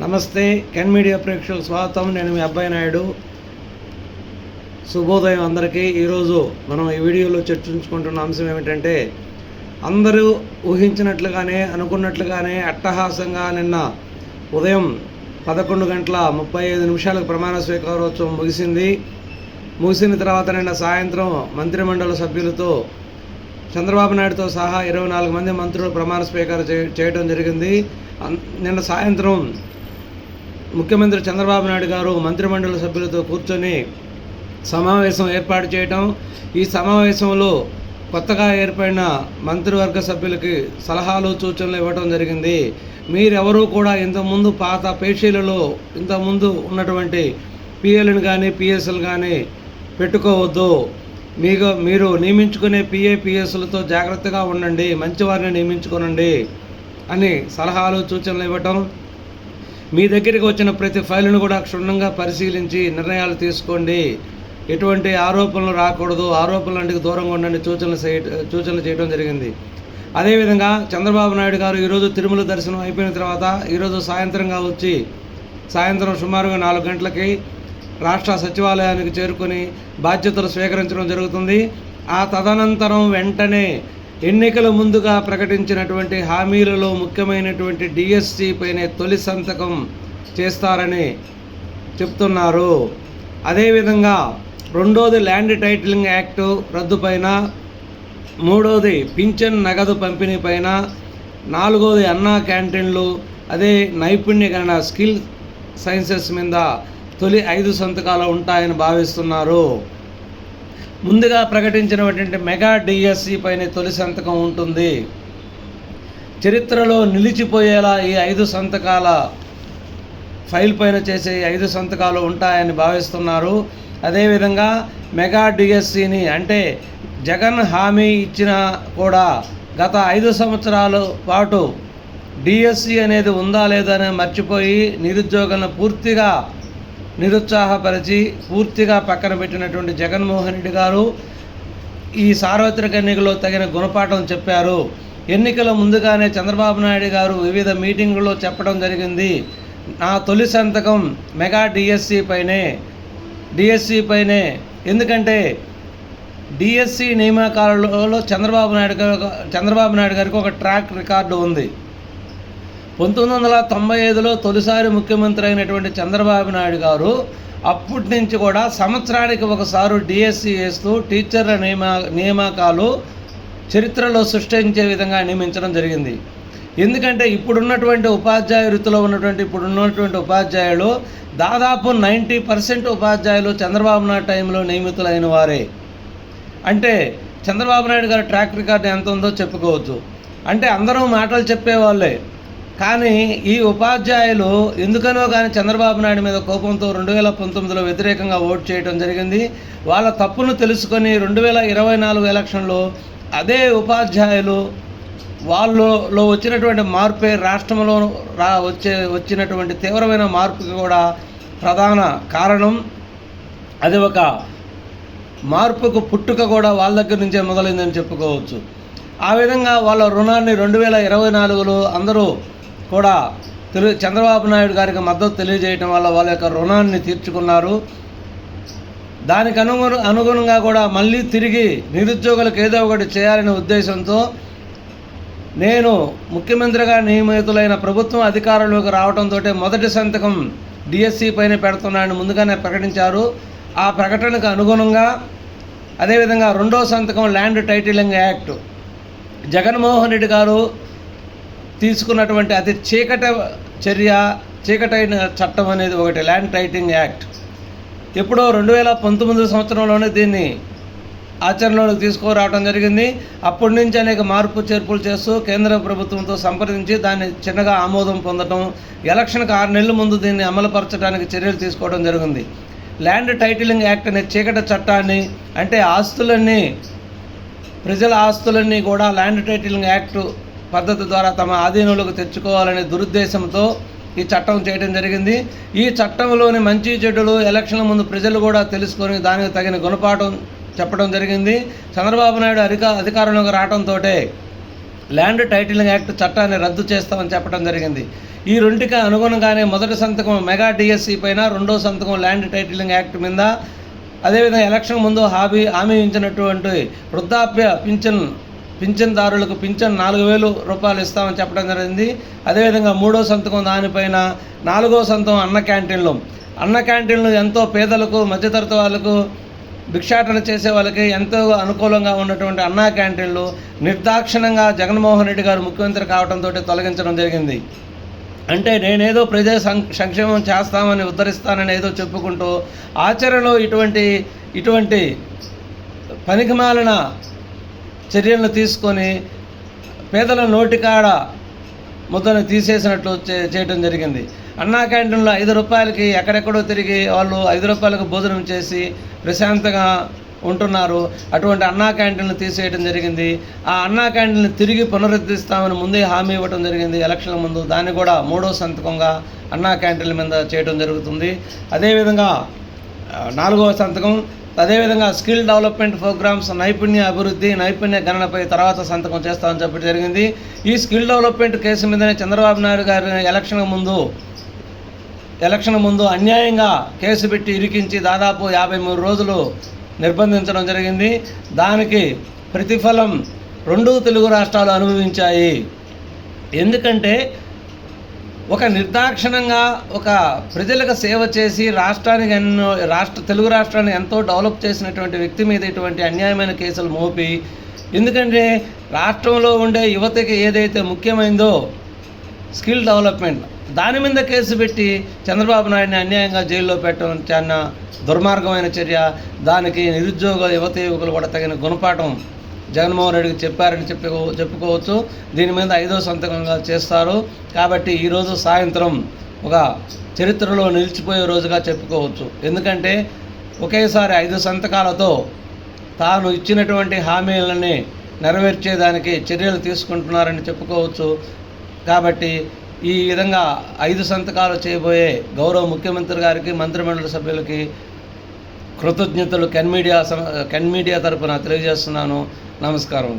నమస్తే can media ప్రేక్షకులకు స్వాగతం. నేను మీ అబ్బాయి నాయుడు. శుభోదయం అందరికీ. ఈరోజు మనం ఈ వీడియోలో చర్చించుకుంటున్న అంశం ఏమిటంటే అందరూ ఊహించినట్లుగానే అనుకున్నట్లుగానే అట్టహాసంగా నిన్న ఉదయం పదకొండు గంటల ముప్పై ఐదు నిమిషాలకు ప్రమాణ స్వీకారోత్సవం ముగిసింది. ముగిసిన తర్వాత నిన్న సాయంత్రం మంత్రిమండలి సభ్యులతో చంద్రబాబు నాయుడుతో సహా ఇరవై నాలుగు మంది మంత్రులు ప్రమాణ స్వీకారం చేయ చేయడం జరిగింది. అన్- నిన్న సాయంత్రం ముఖ్యమంత్రి చంద్రబాబు నాయుడు గారు మంత్రిమండలి సభ్యులతో కూర్చొని సమావేశం ఏర్పాటు చేయటం. ఈ సమావేశంలో కొత్తగా ఏర్పడిన మంత్రివర్గ సభ్యులకి సలహాలు సూచనలు ఇవ్వడం జరిగింది. మీరెవరూ కూడా ఇంతకుముందు పాత పేషీలలో ఇంతకుముందు ఉన్నటువంటి పిఎల్ని కానీ పిఎస్ఎల్ కానీ పెట్టుకోవద్దు. మీకు మీరు నియమించుకునే పిఏ పిఎస్లతో జాగ్రత్తగా ఉండండి మంచివారిని నియమించుకోనండి అని సలహాలు సూచనలు ఇవ్వటం. మీ దగ్గరికి వచ్చిన ప్రతి ఫైలును కూడా క్షుణ్ణంగా పరిశీలించి నిర్ణయాలు తీసుకోండి. ఎటువంటి ఆరోపణలు రాకూడదు. ఆరోపణలంటికి దూరంగా ఉండండి సూచనలు చేయ సూచనలు చేయడం జరిగింది. అదేవిధంగా చంద్రబాబు నాయుడు గారు ఈరోజు తిరుమల దర్శనం అయిపోయిన తర్వాత ఈరోజు సాయంత్రంగా వచ్చి సాయంత్రం సుమారుగా నాలుగు గంటలకి రాష్ట్ర సచివాలయానికి చేరుకొని బాధ్యతలు స్వీకరించడం జరుగుతుంది. ఆ తదనంతరం వెంటనే ఎన్నికల ముందుగా ప్రకటించినటువంటి హామీలలో ముఖ్యమైనటువంటి డిఎస్సి పైన తొలి సంతకం చేస్తారని చెప్తున్నారు. అదేవిధంగా రెండోది ల్యాండ్ టైటిలింగ్ యాక్ట్ రద్దుపైన మూడోది పింఛన్ నగదు పంపిణీ పైన నాలుగోది అన్నా క్యాంటీన్లు అదే నైపుణ్యకరణ స్కిల్ సైన్సెస్ మీద తొలి ఐదు సంతకాలు ఉంటాయని భావిస్తున్నారు. ముందుగా ప్రకటించినటువంటి మెగా డిఎస్సి పైన తొలి సంతకం ఉంటుంది. చరిత్రలో నిలిచిపోయేలా ఈ ఐదు సంతకాల ఫైల్ పైన చేసే ఐదు సంతకాలు ఉంటాయని భావిస్తున్నారు. అదేవిధంగా మెగా డిఎస్సిని అంటే జగన్ హామీ ఇచ్చిన కూడా గత ఐదు సంవత్సరాల పాటు డిఎస్సి అనేది ఉందా లేదా అని మర్చిపోయి నిరుద్యోగులను పూర్తిగా నిరుత్సాహపరిచి పూర్తిగా పక్కన పెట్టినటువంటి జగన్మోహన్ రెడ్డి గారు ఈ సార్వత్రిక ఎన్నికల్లో తగిన గుణపాఠం చెప్పారు. ఎన్నికల ముందుగానే చంద్రబాబు నాయుడు గారు వివిధ మీటింగుల్లో చెప్పడం జరిగింది. నా తొలి సంతకం మెగా డిఎస్సి పైనే డిఎస్సి పైనే. ఎందుకంటే డిఎస్సి నియామకాలలో చంద్రబాబు నాయుడు గారు చంద్రబాబు నాయుడు గారికి ఒక ట్రాక్ రికార్డు ఉంది. పంతొమ్మిది వందల తొంభై ఐదులో తొలిసారి ముఖ్యమంత్రి అయినటువంటి చంద్రబాబు నాయుడు గారు అప్పటి నుంచి కూడా సంవత్సరానికి ఒకసారి డిఎస్సి వేస్తూ టీచర్ల నియమా నియామకాలు చరిత్రలో సృష్టించే విధంగా నియమించడం జరిగింది. ఎందుకంటే ఇప్పుడున్నటువంటి ఉపాధ్యాయ వృత్తిలో ఉన్నటువంటి ఇప్పుడున్నటువంటి ఉపాధ్యాయులు దాదాపు నైంటీ పర్సెంట్ ఉపాధ్యాయులు చంద్రబాబు నాయుడు టైంలో నియమితులైన వారే. అంటే చంద్రబాబు నాయుడు గారి ట్రాక్ రికార్డు ఎంత ఉందో చెప్పుకోవచ్చు. అంటే అందరూ మాటలు చెప్పేవాళ్ళే. కానీ ఈ ఉపాధ్యాయులు ఎందుకనో కానీ చంద్రబాబు నాయుడు మీద కోపంతో రెండు వేల పంతొమ్మిదిలో వ్యతిరేకంగా ఓటు చేయడం జరిగింది. వాళ్ళ తప్పును తెలుసుకొని రెండు వేల ఇరవై నాలుగు ఎలక్షన్లో అదే ఉపాధ్యాయులు వాళ్ళలో వచ్చినటువంటి మార్పే రాష్ట్రంలో రా వచ్చే వచ్చినటువంటి తీవ్రమైన మార్పుకి కూడా ప్రధాన కారణం. అది ఒక మార్పుకు పుట్టుక కూడా వాళ్ళ దగ్గర నుంచే మొదలైందని చెప్పుకోవచ్చు. ఆ విధంగా వాళ్ళ రుణాన్ని రెండు వేల ఇరవై నాలుగులో అందరూ కూడా తెలు చంద్రబాబు నాయుడు గారికి మద్దతు తెలియజేయటం వల్ల వాళ్ళ యొక్క రుణాన్ని తీర్చుకున్నారు. దానికి అనుగుణ అనుగుణంగా కూడా మళ్ళీ తిరిగి నిరుద్యోగులకు ఏదో ఒకటి చేయాలనే ఉద్దేశంతో నేను ముఖ్యమంత్రిగా నియమితులైన ప్రభుత్వం అధికారంలోకి రావడంతో మొదటి సంతకం డిఎస్సి పైన పెడుతున్నానని ముందుగానే ప్రకటించారు. ఆ ప్రకటనకు అనుగుణంగా అదేవిధంగా రెండో సంతకం land titling act. Jaganmohan Reddy గారు తీసుకున్నటువంటి అతి చీకట చర్య చీకటైన చట్టం అనేది ఒకటి ల్యాండ్ టైటింగ్ యాక్ట్ ఎప్పుడో రెండు వేల పంతొమ్మిది సంవత్సరంలోనే దీన్ని ఆచరణలోకి తీసుకురావడం జరిగింది. అప్పటి నుంచి అనేక మార్పు చేర్పులు చేస్తూ కేంద్ర ప్రభుత్వంతో సంప్రదించి దాన్ని చిన్నగా ఆమోదం పొందడం ఎలక్షన్కి ఆరు నెలల ముందు దీన్ని అమలుపరచడానికి చర్యలు తీసుకోవడం జరిగింది. ల్యాండ్ టైటిలింగ్ యాక్ట్ అనే చీకట చట్టాన్ని అంటే ఆస్తులన్నీ ప్రజల ఆస్తులన్నీ కూడా ల్యాండ్ టైటిలింగ్ యాక్ట్ పద్ధతి ద్వారా తమ ఆధీనంలోకి తెచ్చుకోవాలనే దురుద్దేశంతో ఈ చట్టం చేయడం జరిగింది. ఈ చట్టంలోని మంచి చెడులు ఎలక్షన్ల ముందు ప్రజలు కూడా తెలుసుకొని దానికి తగిన గుణపాఠం చెప్పడం జరిగింది. చంద్రబాబు నాయుడు అధిక అధికారంలోకి రావడంతో ల్యాండ్ టైటిలింగ్ యాక్ట్ చట్టాన్ని రద్దు చేస్తామని చెప్పడం జరిగింది. ఈ రెండుకి అనుగుణంగానే మొదటి సంతకం మెగా డిఎస్సి పైన రెండో సంతకం ల్యాండ్ టైటిలింగ్ యాక్ట్ మీద. అదేవిధంగా ఎలక్షన్ ముందు హామీ హామీ ఇచ్చినటువంటి వృద్ధాప్య పింఛన్ పింఛన్దారులకు పింఛన్ నాలుగు వేలు రూపాయలు ఇస్తామని చెప్పడం జరిగింది. అదేవిధంగా మూడో సంతకం దానిపైన నాలుగో సంతకం అన్న క్యాంటీన్లు. అన్న క్యాంటీన్లు ఎంతో పేదలకు మధ్యతరగతి వాళ్ళకు భిక్షాటన చేసే వాళ్ళకి ఎంతో అనుకూలంగా ఉన్నటువంటి అన్నా క్యాంటీన్లు నిర్దాక్షిణంగా జగన్మోహన్ రెడ్డి గారు ముఖ్యమంత్రి కావడంతో తొలగించడం జరిగింది. అంటే నేనేదో ప్రజా సంక్షేమం చేస్తామని ఉద్ధరిస్తానని ఏదో చెప్పుకుంటూ ఆచరణలో ఇటువంటి ఇటువంటి పనికిమాలిన చర్యలను తీసుకొని పేదల నోటికాడ ముద్దను తీసేసినట్లు చేయటం జరిగింది. అన్నా క్యాంటీన్లో ఐదు రూపాయలకి ఎక్కడెక్కడో తిరిగి వాళ్ళు ఐదు రూపాయలకు భోజనం చేసి ప్రశాంతంగా ఉంటున్నారు. అటువంటి అన్నా క్యాంటీన్లు తీసేయడం జరిగింది. ఆ అన్నా క్యాంటీన్లు తిరిగి పునరుద్ధరిస్తామని ముందే హామీ ఇవ్వడం జరిగింది. ఎలక్షన్ల ముందు దాన్ని కూడా మూడో సంతకంగా అన్నా క్యాంటీన్ల మీద చేయడం జరుగుతుంది. అదేవిధంగా నాలుగవ సంతకం. అదేవిధంగా స్కిల్ డెవలప్మెంట్ ప్రోగ్రామ్స్ నైపుణ్య అభివృద్ధి నైపుణ్య గణనపై తర్వాత సంతకం చేస్తామని చెప్పడం జరిగింది. ఈ స్కిల్ డెవలప్మెంట్ కేసు మీదనే చంద్రబాబు నాయుడు గారి ఎలక్షన్ ముందు ఎలక్షన్ ముందు అన్యాయంగా కేసు పెట్టి ఇరికించి దాదాపు యాభై మూడు రోజులు నిర్బంధించడం జరిగింది. దానికి ప్రతిఫలం రెండు తెలుగు రాష్ట్రాలు అనుభవించాయి. ఎందుకంటే ఒక నిర్దాక్షిణంగా ఒక ప్రజలకు సేవ చేసి రాష్ట్రానికి ఎన్నో రాష్ట్ర తెలుగు రాష్ట్రాన్ని ఎంతో డెవలప్ చేసినటువంటి వ్యక్తి మీద ఇటువంటి అన్యాయమైన కేసులు మోపి ఎందుకంటే రాష్ట్రంలో ఉండే యువతకి ఏదైతే ముఖ్యమైందో స్కిల్ డెవలప్మెంట్ దాని మీద కేసు పెట్టి చంద్రబాబు నాయుడిని అన్యాయంగా జైల్లో పెట్టడం చాలా దుర్మార్గమైన చర్య దానికి నిరుద్యోగ యువత యువకులు కూడా తగిన గుణపాఠం జగన్మోహన్ రెడ్డికి చెప్పారని చెప్పి చెప్పుకోవచ్చు. దీని మీద ఐదో సంతకంగా చేస్తారు. కాబట్టి ఈరోజు సాయంత్రం ఒక చరిత్రలో నిలిచిపోయే రోజుగా చెప్పుకోవచ్చు. ఎందుకంటే ఒకేసారి ఐదు సంతకాలతో తాను ఇచ్చినటువంటి హామీలని నెరవేర్చేదానికి చర్యలు తీసుకుంటున్నారని చెప్పుకోవచ్చు. కాబట్టి ఈ విధంగా ఐదు సంతకాలు చేయబోయే గౌరవ ముఖ్యమంత్రి గారికి మంత్రిమండలి సభ్యులకి కృతజ్ఞతలు కెన్ మీడియా కెన్ మీడియా తరపున తెలియజేస్తున్నాను. నమస్కారం